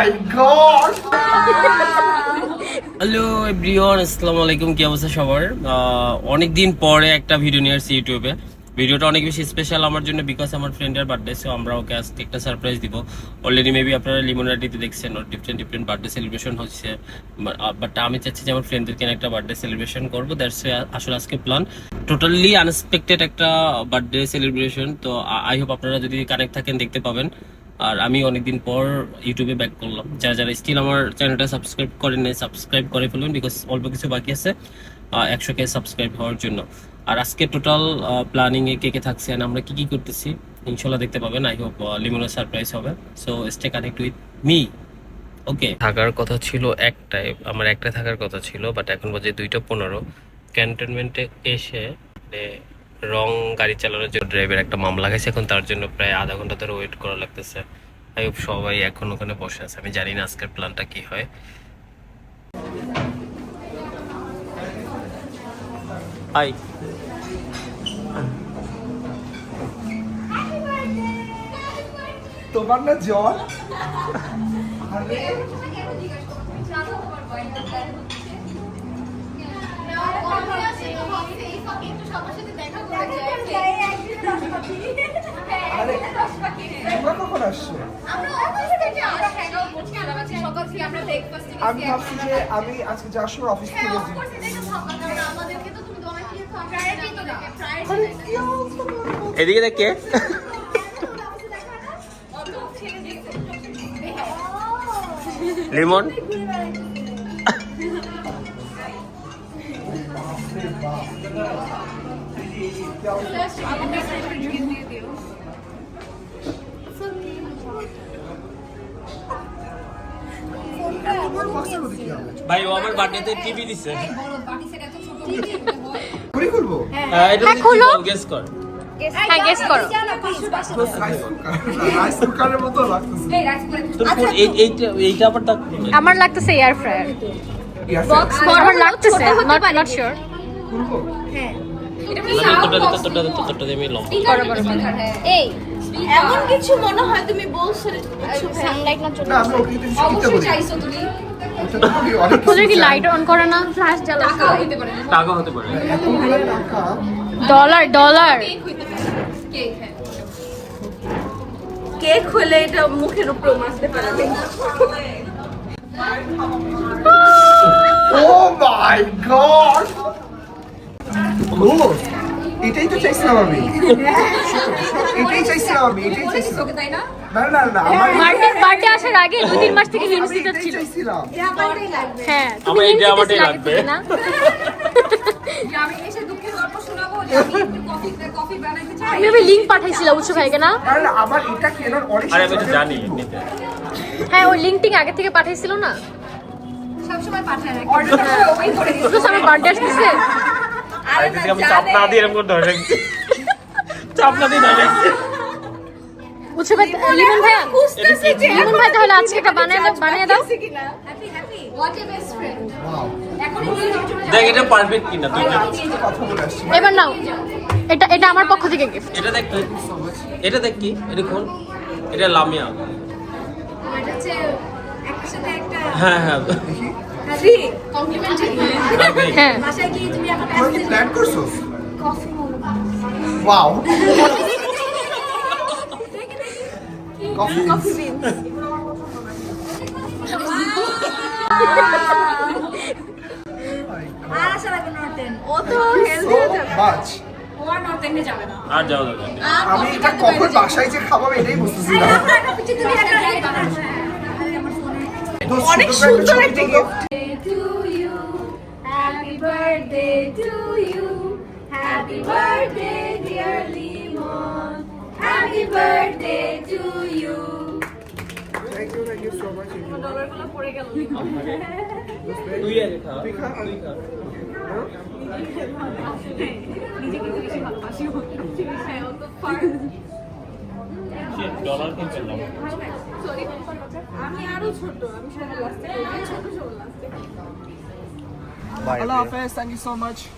my god! Hello everyone আসসালামু আলাইকুম, কি অবস্থা সবার? অনেক দিন পরে একটা ভিডিও নিয়ে আসছি ইউটিউবে ভিডিওটা অনেক বেশি স্পেশাল আমার জন্য বিকজ আমার ফ্রেন্ডের বার্থডে সো আমরা ওকে আজকে একটা সারপ্রাইজ দিব। অলরেডি মেবি আপনারা লিমোনাটিতে দেখছেন, ওর ডিফারেন্ট ডিফারেন্ট বার্থডে সেলিব্রেশন হচ্ছে। বাট আমি চাচ্ছি যে আমার ফ্রেন্ডদেরকে একটা বার্থডে সেলিব্রেশন করব। দ্যাটস আসলে আজকে প্ল্যান টোটালি আনএক্সপেক্টেড একটা বার্থডে সেলিব্রেশন তো আই হোপ আপনারা যদি কানেক্ট থাকেন, দেখতে পাবেন। আর আমি অনেকদিন পর ইউটিউবে ব্যাক করলাম। যারা যারা স্টিল আমার চ্যানেলটা সাবস্ক্রাইব করেন নাই সাবস্ক্রাইব করে ফেলুন বিকজ অল্প কিছু বাকি আছে একশো কে সাবস্ক্রাইব হওয়ার জন্য। আর আজকে টোটাল প্ল্যানিং এ কে কে থাকছে and আমরা কি কি করতেছি, ইনশাল্লাহ দেখতে পাবেন। আই হোপ লিমোনো সারপ্রাইজ হবে। So stay connect with me okay থাকার কথা ছিল একটাই, আমার একটাই থাকার কথা ছিল বাট এখন বাজে দুইটা পনেরো। ক্যান্টনমেন্টে এসে মানে রং গাড়ি চালানোর জন্য ড্রাইভার একটা মামলা গেছে এখন তার জন্য প্রায় আধা ঘণ্টা ধরে ওয়েট করা লাগতেছে। আই হোপ সবাই এখন ওখানে বসে আছে। আমি জানি না আজকের প্ল্যানটা কি হয়। আই। তোমার না জ্বর? আরে আরে তোমরা কখন আসছো? আমি ভাবছি যে আমি আজকে যাওয়ার সময় অফিস থেকে বলো? এদিকে দেখ লিমন। তোমার ভাই ও আমার বার্থডেতে টিভি? দিছে ঘুরি খুলবো? এটা হ্যাঁ, খোলো। গেস কর। হ্যাঁ গেস করো। রাইস কুকারের মতো লাগতেছে। তোর কোন এই- এইটা এইটা আবার তা আমার লাগতেছে এয়ার ফ্রায়ার বক্স আমার লাগতেছে নট নট শিওর এই। এমন কিছু মনে হয় তুমি বলছো সানলাইট না চলে অবশ্যই চাইছো তুমি। তোদের কি লাইট অন করে না? ফ্ল্যাশ জ্বালা টাকা পারে। টাকা হতে পারে। ডলার ডলার কেক হলে এটা মুখের উপরে মাসতে পারবে ও মাই গড ও এটাই তো চাইছিলাম আমি। এটাই চাইছিলাম আমি এটাই চাইছিলাম। না? না না না আমার বার্থডে বার্থডে আসার আগে দুই তিন মাস থেকে হিন্টস আমি দিতে চাইছিলাম। হ্যাঁ তুমি এটা আমারটাই লাগবে। না? আমি এসে দুঃখের গল্প শোনাবো আমি একটু কফি কফি বানাইতে চাই আমি ওই লিংক পাঠাইছিল উৎস ভাইকে না? না না এটা কেনার অনেক আরে আমি তো জানি হ্যাঁ ওই লিংক টিং আগে থেকে পাঠাইছিল না? পাঠায় ওই করে দিই আমার বার্থডে দিদি আমি চাপ না দিয়ে এরকম করে ধরে রাখছি চাপ না দিয়ে ধরে রাখছি উৎস লিমন ভাইয়া লিমন ভাই তাহলে আজকে একটা বানিয়ে দাও বানিয়ে দাও। কিনা? Happy happy. What a best friend Wow, এখন এই জিনিসটা দেখ এটা পারফেক্ট কিনা তুই এবার নাও এটা এটা আমার পক্ষ থেকে গিফট এটা দেখ তুই এটা দেখ কি এটা কোন এটা লামিয়া। হ্যাঁ হ্যাঁ। হ্যাঁ তোমরা কি প্ল্যান করছ coffee wow coffee coffee beans আর আশা রাখবে নর্টেন ও তো হেলদি হয়ে আর যাও। আমি এটা কখন বাসায় যে খাব আমি এটাই বুঝতেছি না। ফোনে অনেক সুন্দর একটা gift। Birthday to you. Happy birthday, dear Limon. Happy birthday to you. Thank you, thank you so much. আমি হ্যাঁ আরও ছোট আমি ছোট Bye. Allah Thank you so much.